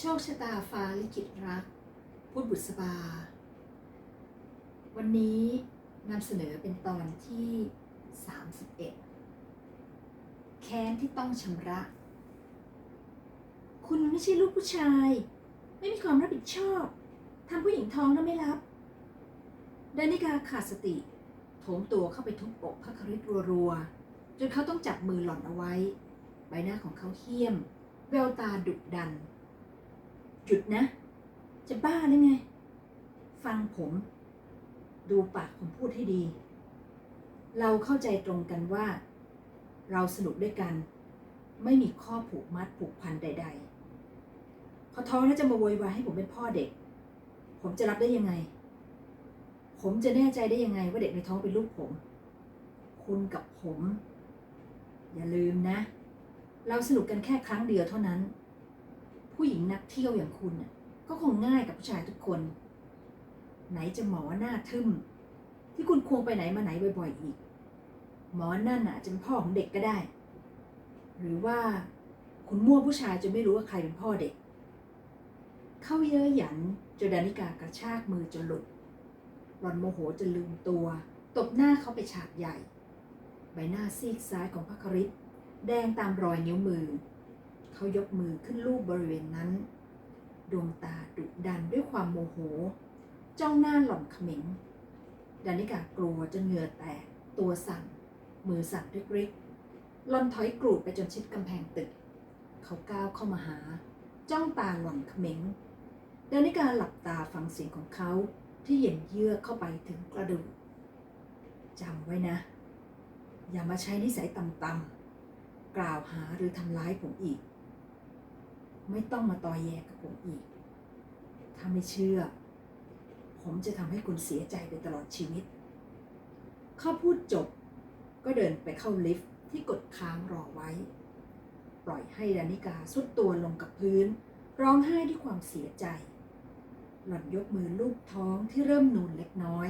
โชคชะตาฟ้าลิขิตรัก พูดบุษบา วันนี้นำเสนอเป็นตอนที่ 31 แค้นที่ต้องชำระ คุณไม่ใช่ลูกผู้ชาย ไม่มีความรับผิดชอบทำผู้หญิงท้องแล้วไม่รับดานิกาขาดสติ โถมตัวเข้าไปทุบอกพระคริตรัวๆ จนเขาต้องจับมือหล่อนเอาไว้ ใบหน้าของเขาเหี้ยม แววตาดุดัน หยุดนะ จะบ้าหรือไง ฟังผม ดูปากผมพูดให้ดี เราเข้าใจตรงกันว่า เราสนุกด้วยกัน ไม่มีข้อผูกมัดผูกพันใด ๆ พอท้องแล้วจะมาโวยวายให้ผมเป็นพ่อเด็ก ผมจะรับได้ยังไง ผมจะแน่ใจได้ยังไงว่าเด็กในท้องเป็นลูกผม คุณกับผม อย่าลืมนะ เราสนุกกันแค่ครั้งเดียวเท่านั้น ผู้หญิงนักเที่ยวอย่างคุณน่ะก็คงง่ายกับผู้ชายทุกคน ไหนจะหมอหน้าทึมที่คุณควงไปไหนมาไหนบ่อยๆอีก หมอนั่นอาจจะเป็นพ่อของเด็กก็ได้ หรือว่าคุณมั่วผู้ชายจนไม่รู้ว่าใครเป็นพ่อเด็ก เข้าเย้ยหยันจนดานิกากระชากมือจนหลุดหลอนโมโหจนลืมตัว ตบหน้าเขาไปฉากใหญ่ ใบหน้าซีกซ้ายของพระคริสแดงตามรอยนิ้วมือ เขายกมือขึ้นลูบบริเวณนั้น ดวงตาดุดันด้วยความโมโห จ้องหน้าหล่อนเขม็งดานิกากลัวจนเหงื่อแตก ตัวสั่น มือสั่นริกๆหล่อนถอยกรูดไปจนชิดกำแพงตึก เขาก้าวเข้ามาหา จ้องตาหล่อนเขม็งดานิกาหลับตาฟังเสียงของเขาที่เย็นเยือกเข้าไปถึงกระดูกจำไว้นะ อย่ามาใช้นิสัยต่ำๆกล่าวหาหรือทำร้ายผมอีก ไม่ต้องมาตอแยกับผมอีก ถ้าไม่เชื่อ ผมจะทำให้คุณเสียใจไปตลอดชีวิต เขาพูดจบ ก็เดินไปเข้าลิฟต์ที่กดค้างรอไว้ ปล่อยให้ดานิกาสุดตัวลงกับพื้น ร้องไห้ด้วยความเสียใจ หล่อนยกมือลูบท้องที่เริ่มนูนเล็กน้อย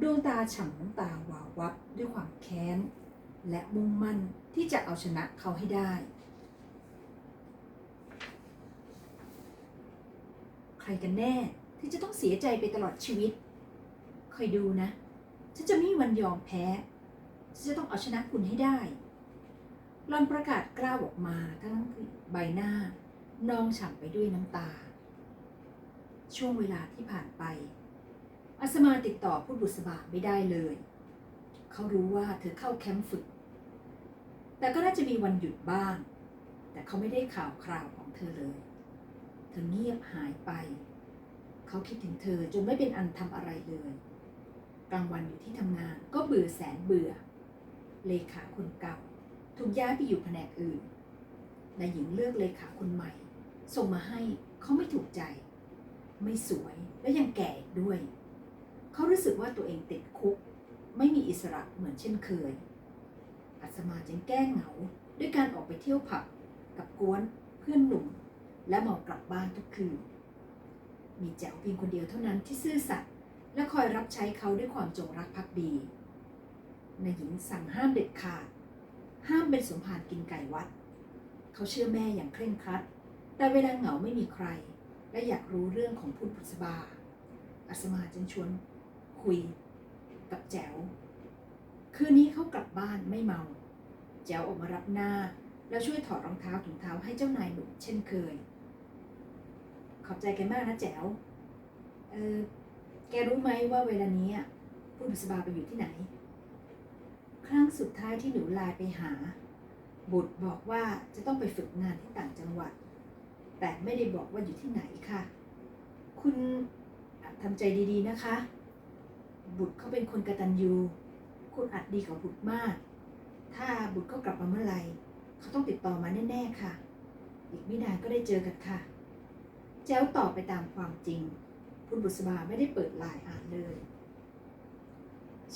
ดวงตาฉ่ำน้ำตาวาววับด้วยความแค้น และมุ่งมั่นที่จะเอาชนะเขาให้ได้ ใครกันแน่ที่จะต้องเสียใจไปตลอดชีวิต คอยดูนะ ฉันจะไม่มีวันยอมแพ้ ฉันจะต้องเอาชนะคุณให้ได้หลอนประกาศกล้าวออกมาทั้งใบหน้านองฉ่ำไปด้วยน้ำตา ช่วงเวลาที่ผ่านไป อัสมาติดต่อผู้บุษบาไม่ได้เลย เขารู้ว่าเธอเข้าแคมป์ฝึก แต่ก็น่าจะมีวันหยุดบ้าง แต่เขาไม่ได้ข่าวคราวของเธอเลย เธอเงียบหายไป เขาคิดถึงเธอจนไม่เป็นอันทำอะไรเลย กลางวันอยู่ที่ทำงานก็เบื่อแสนเบื่อ เลขาคนเก่าถูกย้ายไปอยู่แผนกอื่นนายหญิงเลือกเลขาคนใหม่ ส่งมาให้เขาไม่ถูกใจ ไม่สวยและยังแก่ด้วย เขารู้สึกว่าตัวเองติดคุก ไม่มีอิสระเหมือนเช่นเคย อัศมาจึงแก้เหงาด้วยการออกไปเที่ยวผับกับกวนเพื่อนหนุ่ม และเมากลับบ้านทุกคืน มีแจ๋วเพียงคนเดียวเท่านั้นที่ซื่อสัตย์และคอยรับใช้เขาด้วยความจงรักภักดีนายหญิงสั่งห้ามเด็ดขาด ห้ามเป็นสมภารกินไก่วัด เขาเชื่อแม่อย่างเคร่งครัด แต่เวลาเหงาไม่มีใคร และอยากรู้เรื่องของพุทธพุทธบา อัศมาจึงชวนคุยกับแจ๋ว คืนนี้เขากลับบ้านไม่เมา แจ๋วออกมารับหน้า แล้วช่วยถอดรองเท้าถุงเท้าให้เจ้านายหนุ่มเช่นเคย ขอบใจแกมากนะแจ๋ว เออ แกรู้ไหมว่าเวลานี้อะพุทธบุษบาไปอยู่ที่ไหน ครั้งสุดท้ายที่หนูไลน์ไปหา บุตรบอกว่าจะต้องไปฝึกงานที่ต่างจังหวัด แต่ไม่ได้บอกว่าอยู่ที่ไหนค่ะ คุณทำใจดีๆนะคะ บุตรเขาเป็นคนกระตัญญูคุณอาจดีกับบุตรมาก ถ้าบุตรเขากลับมาเมื่อไหร่เขาต้องติดต่อมาแน่ๆค่ะ อีกไม่นานก็ได้เจอกันค่ะ แจ้วตอบไปตามความจริง คุณบุษบาไม่ได้เปิดไลน์อ่านเลย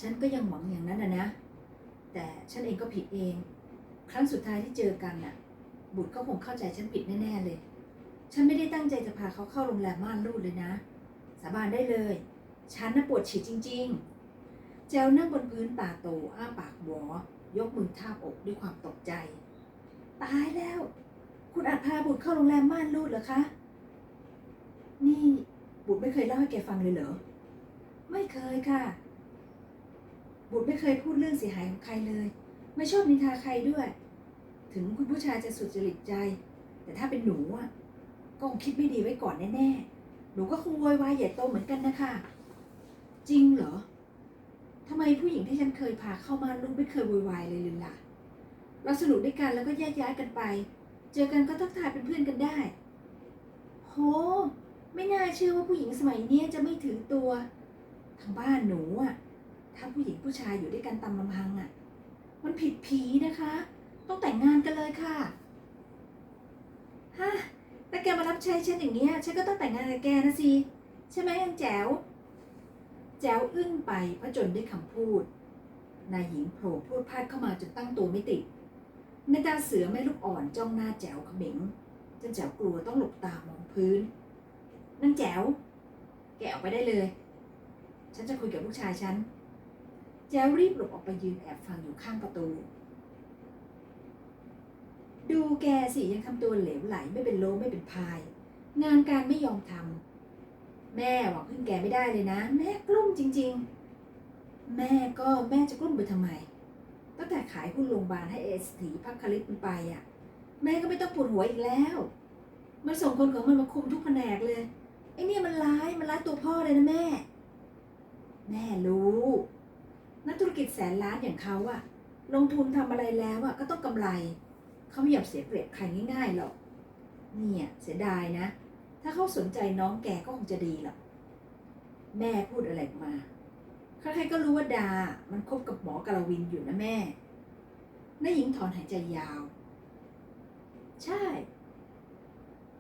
ฉันก็ยังหวังอย่างนั้นนะนะ แต่ฉันเองก็ผิดเอง ครั้งสุดท้ายที่เจอกันน่ะ บุตรก็คงเข้าใจฉันผิดแน่ๆเลย ฉันไม่ได้ตั้งใจจะพาเขาเข้าโรงแรมม่านรูดเลยนะ สาบานได้เลย ฉันน่ะปวดฉี่จริง ๆ แจวนั่งบนพื้นตาโตอ้าปากหวอยกมือทาบอกด้วยความตกใจ ตายแล้ว คุณอาจพาบุตรเข้าโรงแรมม่านรูดเหรอคะ นี่บุตรไม่เคยเล่าให้แกฟังเลยเหรอ ไม่เคยค่ะ บุตรไม่เคยพูดเรื่องเสียหายของใครเลย ไม่ชอบนินทาใครด้วย ถึงคุณผู้ชายจะสุดจริตใจ แต่ถ้าเป็นหนูอะก็คงคิดไม่ดีไว้ก่อนแน่ๆ หนูก็คงโวยวายใหญ่โตเหมือนกันนะคะ จริงเหรอทำไมผู้หญิงที่ฉันเคยพาเข้ามาลูกไม่เคยโวยวายเลยเลยล่ะ เราสนุกด้วยกันแล้วก็แยกย้ายกันไป เจอกันก็ทักทายเป็นเพื่อนกันได้ โห ไม่น่าเชื่อว่าผู้หญิงสมัยเนี้ยจะไม่ถือตัวทางบ้านหนูอะถ้าผู้หญิงผู้ชายอยู่ด้วยกันตามลำพังอะมันผิดผีนะคะ ต้องแต่งงานกันเลยค่ะฮะแต่แกมารับใช้ฉันอย่างเงี้ยฉันก็ต้องแต่งงานกับแกนะสิใช่ไหมยังแจ๋วแจ๋วอึ้งไปเพราะจนด้วยคำพูด นายหญิงโผล่พูดพลาดเข้ามาจนตั้งตัวไม่ติดในตาเสือแม่ลูกอ่อนจ้องหน้าแจ๋วเขม็งจนแจ๋วกลัวต้องหลบตามองพื้น นางแจ๋ว แกออกไปได้เลย ฉันจะคุยกับลูกชายฉัน แจ๋วรีบหลบออกไปยืนแอบฟังอยู่ข้างประตู ดูแกสิยังทำตัวเหลวไหลไม่เป็นโลไม่เป็นพาย งานการไม่ยอมทำแม่หวังพึ่งแกไม่ได้เลยนะ แม่กลุ้มจริง ๆ แม่ก็แม่จะกลุ้มไปทำไม ตั้งแต่ขายหุ้นโรงพยาบาลให้เอสถีพักคลิปมันไปอะ แม่ก็ไม่ต้องปวดหัวอีกแล้วมันส่งคนของมันมาคุมทุกแผนกเลย ไอ้เนี่ยมันร้ายมันร้ายตัวพ่อเลยนะแม่ แม่รู้นักธุรกิจแสนล้านอย่างเขาอะลงทุนทำอะไรแล้วอะก็ต้องกำไร เขาไม่ยอมเสียเปรียบใครง่ายๆหรอกเนี่ยเสียดายนะ ถ้าเขาสนใจน้องแกก็คงจะดีหรอกแม่พูดอะไรออกมาใครๆก็รู้ว่าดา มันคบกับหมอกาลวินอยู่นะแม่นายหญิงถอนหายใจยาว ใช่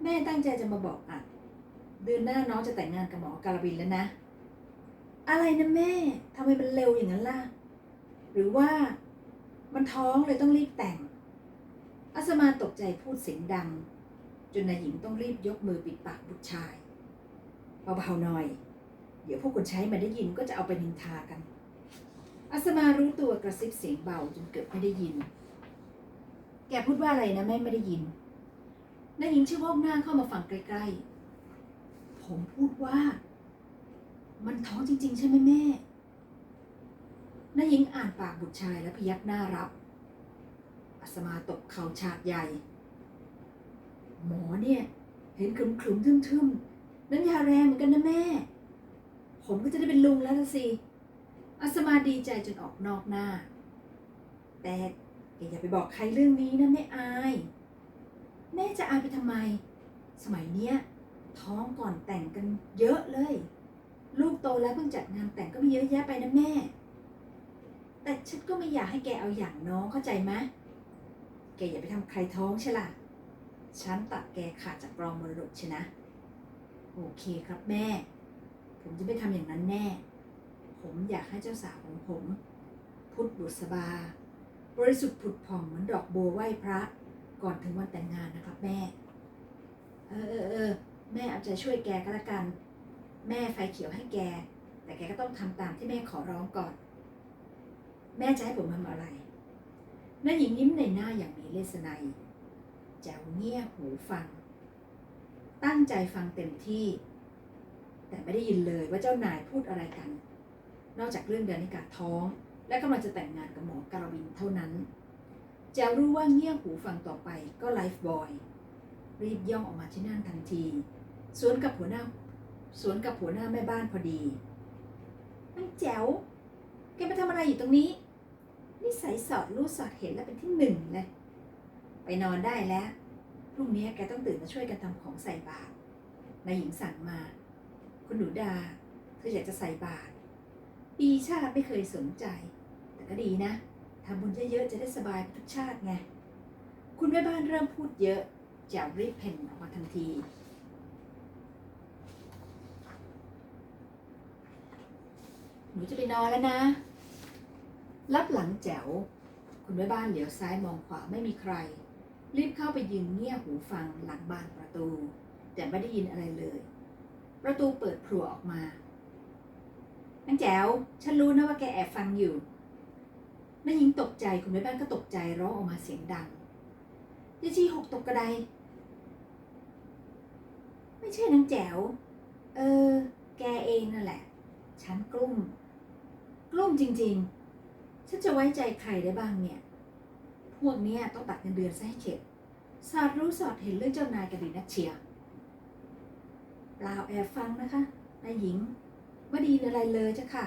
แม่ตั้งใจจะมาบอกอะ เดือนหน้าน้องจะแต่งงานกับหมอกาลวินแล้วนะ อะไรนะแม่ทำไมมันเร็วอย่างนั้นล่ะ หรือว่ามันท้องเลยต้องรีบแต่ง อัสมาตกใจพูดเสียงดัง จนนายหญิงต้องรีบยกมือปิดปากบุตรชายเบาๆหน่อย เดี๋ยวพวกคนใช้มันได้ยินก็จะเอาไปนินทากัน อัสมารู้ตัวกระซิบเสียงเบาจนเกือบไม่ได้ยิน แกพูดว่าอะไรนะแม่ไม่ได้ยินนายหญิงชะโงกหน้าเข้ามาฟังใกล้ๆ ผมพูดว่า มันท้องจริง ๆ ใช่ไหมแม่นายหญิงอ่านปากบุตรชายแล้วพยักหน้ารับ อัสมาตกเข่าฉากใหญ่ หมอเนี่ย เห็นขลุมขลุมๆทึมๆน้ำยาแรงเหมือนกันนะแม่ ผมก็จะได้เป็นลุงแล้วละสิ อัสมาดีใจจนออกนอกหน้า แต่อย่าไปบอกใครเรื่องนี้นะแม่อาย แม่จะอายไปทำไม สมัยเนี้ย ท้องก่อนแต่งกันเยอะเลย ลูกโตแล้วเพิ่งจัดงานแต่งก็มีเยอะแยะไปนะแม่ แต่ฉันก็ไม่อยากให้แกเอาอย่างน้องเข้าใจไหมแกอย่าไปทำใครท้องใช่ล่ะ ฉันตัดแกขาดจากกรองมรดกชนะ โอเคครับแม่ ผมจะไม่ทำอย่างนั้นแน่ ผมอยากให้เจ้าสาวของผม พุทธบุษบา บริสุทธิ์ผุดผ่องเหมือนดอกโบไหว้พระ ก่อนถึงวันแต่งงานนะครับแม่ เออเออเออ แม่เอาใจช่วยแกก็แล้วกัน แม่ไฟเขียวให้แก แต่แกก็ต้องทำตามที่แม่ขอร้องก่อน แม่จะให้ผมทำอะไรน้าหญิงยิ้มในหน้าอย่างมีเลสไนยแจ๋วเงียบหูฟัง ตั้งใจฟังเต็มที่ แต่ไม่ได้ยินเลยว่าเจ้านายพูดอะไรกัน นอกจากเรื่องเดือนนิกาท้อง และกำลังจะแต่งงานกับหมอการวินเท่านั้นแจ๋วรู้ว่าเงียบหูฟังต่อไปก็ไลฟ์บอยรีบย่องออกมาที่นั่นทันที สวนกับหัวหน้า สวนกับหัวหน้าแม่บ้านพอดีนางแจ๋ว แกมาทำอะไรอยู่ตรงนี้ นิสัยสอดรู้สอดเห็นแล้วเป็นที่หนึ่งเลย ไปนอนได้แล้ว พรุ่งนี้แกต้องตื่นมาช่วยกันทำของใส่บาตร นายหญิงสั่งมา คุณหนูดา เธออยากจะใส่บาตร ปีชาติไม่เคยสนใจ แต่ก็ดีนะทำบุญเยอะๆจะได้สบายทุกชาติไง คุณแม่บ้านเริ่มพูดเยอะแจ๋วรีบเพ่นออกมาทันที นูจะไปนอนแล้วนะ รับหลังแจ๋ว คุณแม่บ้านเหลียวซ้ายมองขวาไม่มีใคร รีบเข้าไปยืนเงียบหูฟังหลังบานประตู แต่ไม่ได้ยินอะไรเลย ประตูเปิดพลัวออกมานางแจ๋ว ฉันรู้นะว่าแกแอบฟังอยู่นางหญิงตกใจ คุณแม่บ้านก็ตกใจร้องออกมาเสียงดังยายชีหกตกกระได ไม่ใช่นางแจ๋ว เออ แกเองนั่นแหละ ฉันกลุ้ม ลุ้มจริง ๆ ฉันจะไว้ใจใครได้บ้างเนี่ย พวกเนี้ยต้องตัดเงินเดือนซะให้เข็ดสอดรู้สอดเห็นเรื่องเจ้านายกันดีนักเชียร์เปล่าแอบฟังนะคะนายหญิงไม่ดีอะไรเลยเจ้าค่ะ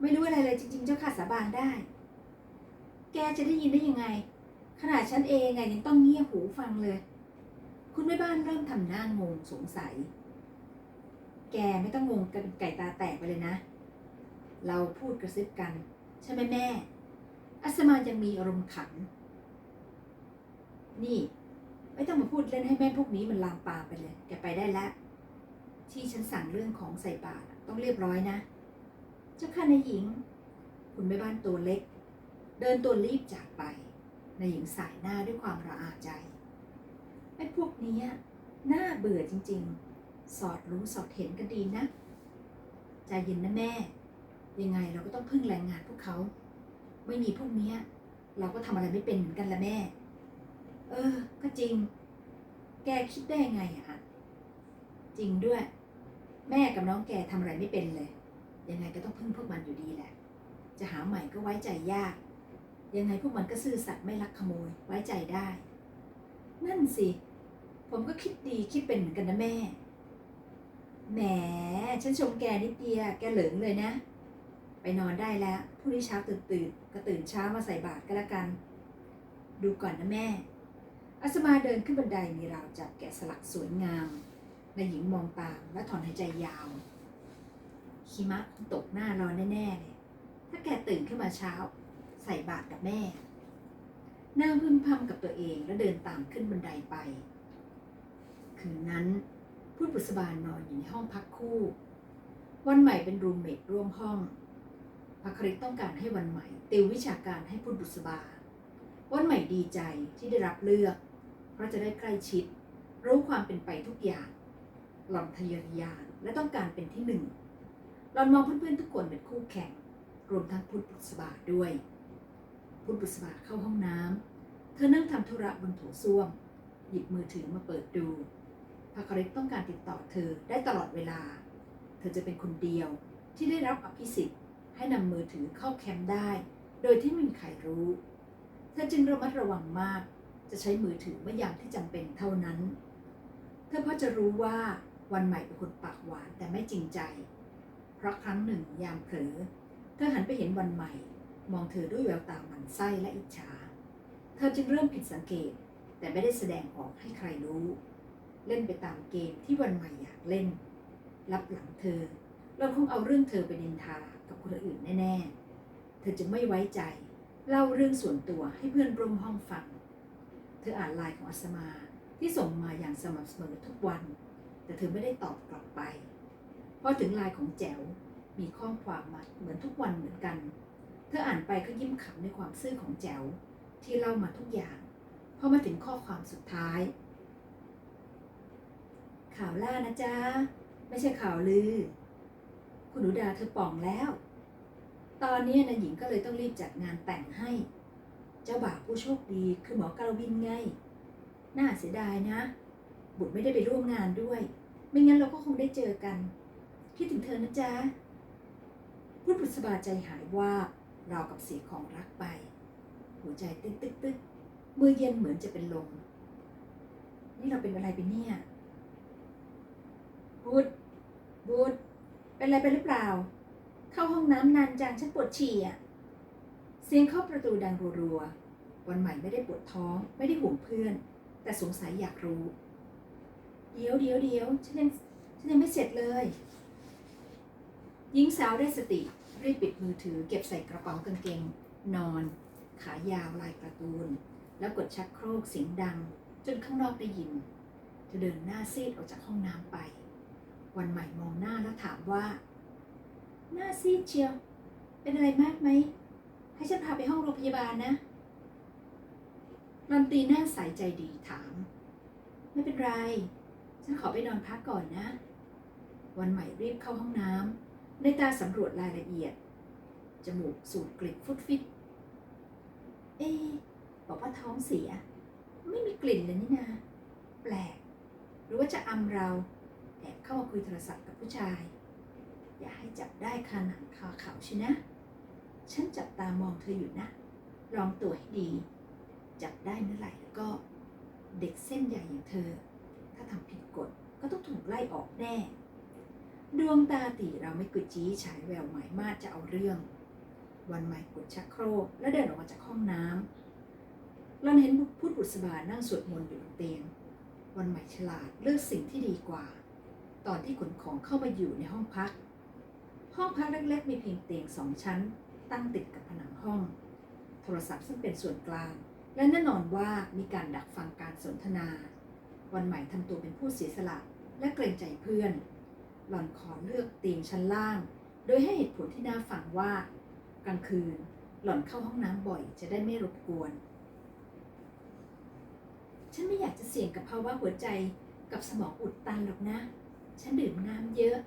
ไม่รู้อะไรเลยจริง ๆ เจ้าค่ะสาบานได้ แกจะได้ยินได้ยังไง ขนาดฉันเองไงยังต้องเงียบหูฟังเลย คุณแม่บ้านเริ่มทำหน้างงสงสัย แกไม่ต้องงงกันไก่ตาแตกไปเลยนะ เราพูดกระซิบกัน ใช่ไหมแม่ อัสมายังมีอารมณ์ขัน นี่ ไม่ต้องมาพูดเล่นให้แม่พวกนี้มันลามปามไปเลย แกไปได้แล้ว ที่ฉันสั่งเรื่องของใส่บาตรต้องเรียบร้อยนะ เจ้าค่ะนายหญิง คุณแม่บ้านตัวเล็ก เดินตัวรีบจากไปนายหญิงสายหน้าด้วยความระอาใจไอ้พวกนี้น่าเบื่อจริง ๆ สอดรู้สอดเห็นกันดีนะ ใจเย็นนะแม่ ยังไงเราก็ต้องพึ่งแรงงานพวกเขา ไม่มีพวกเนี้ย เราก็ทำอะไรไม่เป็นเหมือนกันละแม่ เออ ก็จริง แกคิดได้ไงอะจริงด้วย แม่กับน้องแกทำอะไรไม่เป็นเลย ยังไงก็ต้องพึ่งพวกมันอยู่ดีแหละ จะหาใหม่ก็ไว้ใจยาก ยังไงพวกมันก็ซื่อสัตย์ไม่ลักขโมย ไว้ใจได้ นั่นสิ ผมก็คิดดีคิดเป็นเหมือนกันนะแม่แหม ฉันชมแกนิดเดียว แกเหลิงเลยนะ ไปนอนได้แล้วพรุ่งนี้เช้าตื่นตื่นก็ตื่นเช้ามาใส่บาตรก็แล้วกัน ดูก่อนนะแม่ อัสมาเดินขึ้นบันไดมีราวจับแกะสลักสวยงามนายหญิงมองตามและถอนหายใจยาวหิมะตกหน้าร้อนแน่ๆเลยถ้าแกตื่นขึ้นมาเช้า ใส่บาตรกับแม่นางพึมพำกับตัวเองแล้วเดินตามขึ้นบันไดไป คืนนั้นพุทธบุษบาลนอนอยู่ในห้องพักคู่ วันใหม่เป็นรูมเมทร่วมห้อง พระคริสต้องการให้วันใหม่ ติววิชาการให้พุทธบุษบา วันใหม่ดีใจที่ได้รับเลือก เพราะจะได้ใกล้ชิด รู้ความเป็นไปทุกอย่าง หล่อนทะเยอทะยานและต้องการเป็นที่หนึ่งหล่อนมองเพื่อนๆทุกคนเป็นคู่แข่ง รวมทั้งพุทธบุษบาด้วย พุทธบุษบาเข้าห้องน้ำเธอนั่งทำธุระบนโถส้วม หยิบมือถือมาเปิดดูพระคริสต้องการติดต่อเธอได้ตลอดเวลา เธอจะเป็นคนเดียวที่ได้รับอภิสิทธิ์ ให้นำมือถือเข้าแคมป์ได้ โดยที่ไม่มีใครรู้ เธอจึงระมัดระวังมาก จะใช้มือถือเมื่อยามที่จำเป็นเท่านั้น เธอพอจะรู้ว่าวันใหม่เป็นคนปากหวานแต่ไม่จริงใจ เพราะครั้งหนึ่งยามเผลอ เธอหันไปเห็นวันใหม่ มองเธอด้วยแววตาหมันไส้และอิจฉา เธอจึงเริ่มผิดสังเกต แต่ไม่ได้แสดงออกให้ใครรู้ เล่นไปตามเกมที่วันใหม่อยากเล่น รับหลังเธอ เราคงเอาเรื่องเธอไปนินทา กับคนอื่นแน่ๆ เธอจะไม่ไว้ใจ เล่าเรื่องส่วนตัวให้เพื่อนร่วมห้องฟัง เธออ่านไลน์ของอัสมาที่ส่งมาอย่างสม่ำเสมอทุกวัน แต่เธอไม่ได้ตอบกลับไปพอถึงไลน์ของแจ๋วมีข้อความมาเหมือนทุกวันเหมือนกัน เธออ่านไปก็ยิ้มขำในความซื่อของแจ๋วที่เล่ามาทุกอย่างพอมาถึงข้อความสุดท้าย ข่าวล่านะจ๊ะ ไม่ใช่ข่าวลือ คุณหนูดาเธอป่องแล้ว ตอนนี้นายหญิงก็เลยต้องรีบจัดงานแต่งให้ เจ้าบ่าวผู้โชคดีคือหมอกาลวินไง น่าเสียดายนะ บุตรไม่ได้ไปร่วมงานด้วย ไม่งั้นเราก็คงได้เจอกัน คิดถึงเธอนะจ๊ะพุทธบุษบาใจหายว่าเราวกับเสียของรักไป หัวใจตึ๊กตึ๊กตึกมือเย็นเหมือนจะเป็นลม นี่เราเป็นอะไรไปเนี่ยบุตรบุตร เป็นอะไรไปหรือเปล่า เข้าห้องน้ำนานจังฉันปวดฉี่อะ เสียงเข้าประตูดังรัวๆ วันใหม่ไม่ได้ปวดท้องไม่ได้ห่วงเพื่อน แต่สงสัยอยากรู้ เดี๋ยวเดี๋ยวเดี๋ยวฉันยังฉันยังไม่เสร็จเลย หญิงสาวได้สติรีบปิดมือถือเก็บใส่กระเป๋ากางเกง นอน ขายาวลายการ์ตูน แล้วกดชักโครกเสียงดัง จนข้างนอกได้ยินเธอเดินหน้าซีดออกจากห้องน้ำไป วันใหม่มองหน้าแล้วถามว่า หน้าซีดเชียว เป็นอะไรมากไหม ให้ฉันพาไปห้องโรงพยาบาลนะรันตีหน้าใสใจดีถาม ไม่เป็นไร ฉันขอไปนอนพักก่อนนะ วันใหม่รีบเข้าห้องน้ำในตาสำรวจรายละเอียด จมูกสูดกลิ่นฟุดฟิต เอ๊บอกว่าท้องเสีย ไม่มีกลิ่นเลยนี่นา แปลก หรือว่าจะอำเรา เข้ามาคุยโทรศัพท์กับผู้ชาย อย่าให้จับได้คาหนังคาเขาใช่นะ ฉันจับตามองเธออยู่นะ ลองตัวให้ดี จับได้เมื่อไหร่แล้วก็เด็กเส้นใหญ่อย่างเธอ ถ้าทำผิดกฎก็ต้องถูกไล่ออกแน่ ดวงตาตีเราไม่กุจี้ฉายแววหมายมาดจะเอาเรื่อง วันใหม่กดชักโครกและเดินออกมาจากห้องน้ำเราเห็นพุทธบุษบานั่งสวดมนต์อยู่บนเตียง วันใหม่ฉลาดเลือกสิ่งที่ดีกว่า อนที่ขนของเข้ามาอยู่ในห้องพัก ห้องพักเล็กๆ มีเพียงเตียงสองชั้น ตั้งติดกับผนังห้อง โทรศัพท์ซึ่งเป็นส่วนกลาง และแน่นอนว่ามีการดักฟังการสนทนา วันใหม่ทำตัวเป็นผู้เสียสละและเกรงใจเพื่อน หล่อนขอเลือกเตียงชั้นล่าง โดยให้เหตุผลที่น่าฟังว่า กลางคืน หล่อนเข้าห้องน้ำบ่อยจะได้ไม่รบกวน ฉันไม่อยากจะเสี่ยงกับภาวะหัวใจกับสมองอุดตันหรอกนะ ฉันดื่มน้ำเยอะ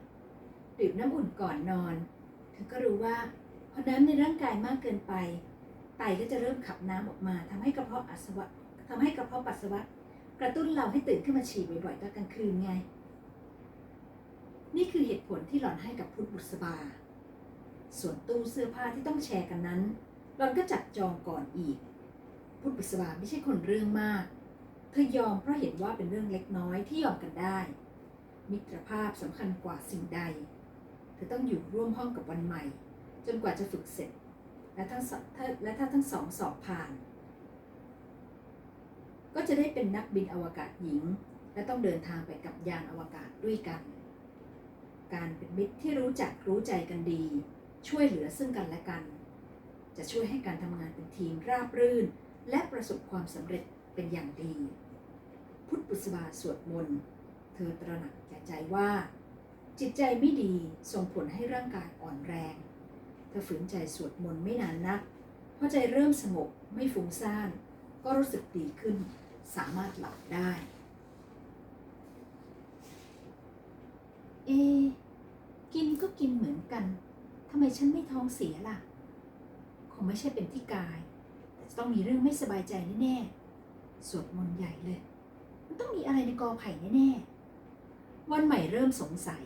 ดื่มน้ำอุ่นก่อนนอน เธอก็รู้ว่าพอน้ำในร่างกายมากเกินไป ไตก็จะเริ่มขับน้ำออกมาทำให้กระเพาะอัสวะทำให้กระเพาะปัสสาวะกระตุ้นเราให้ตื่นขึ้นมาฉี่บ่อยๆตอนกลางคืนไง นี่คือเหตุผลที่หล่อนให้กับพุทธบุษบา ส่วนตู้เสื้อผ้าที่ต้องแชร์กันนั้น หล่อนก็จัดจองก่อนอีก พุทธบุษบาไม่ใช่คนเรื่องมาก เธอยอมเพราะเห็นว่าเป็นเรื่องเล็กน้อยที่ยอมกันได้ มิตรภาพสำคัญกว่าสิ่งใด เธอต้องอยู่ร่วมห้องกับวันใหม่ จนกว่าจะฝึกเสร็จ และทั้งสองถ้าและถ้าทั้งสองสอบผ่าน ก็จะได้เป็นนักบินอวกาศหญิง และต้องเดินทางไปกับยานอวกาศด้วยกัน การเป็นมิตรที่รู้จักรู้ใจกันดี ช่วยเหลือซึ่งกันและกัน จะช่วยให้การทำงานเป็นทีมราบรื่น และประสบความสำเร็จเป็นอย่างดี พุทธบุษบาสวดมนต์ เธอตระหนักแก่ใจว่า จิตใจไม่ดีส่งผลให้ร่างกายอ่อนแรง เธอฝืนใจสวดมนต์ไม่นานนักพอใจเริ่มสงบไม่ฟุ้งซ่าน ก็รู้สึกดีขึ้น สามารถหลับได้ เอ กินก็กินเหมือนกันทำไมฉันไม่ท้องเสียล่ะ คงไม่ใช่เป็นที่กาย แต่ต้องมีเรื่องไม่สบายใจแน่ๆสวดมนต์ใหญ่เลย มันต้องมีอะไรในกอไผ่แน่ๆ วันใหม่เริ่มสงสัย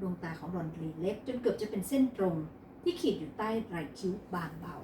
ดวงตาของรอนรีเล็กจนเกือบจะเป็นเส้นตรงที่ขีดอยู่ใต้ไรคิ้วบางเบา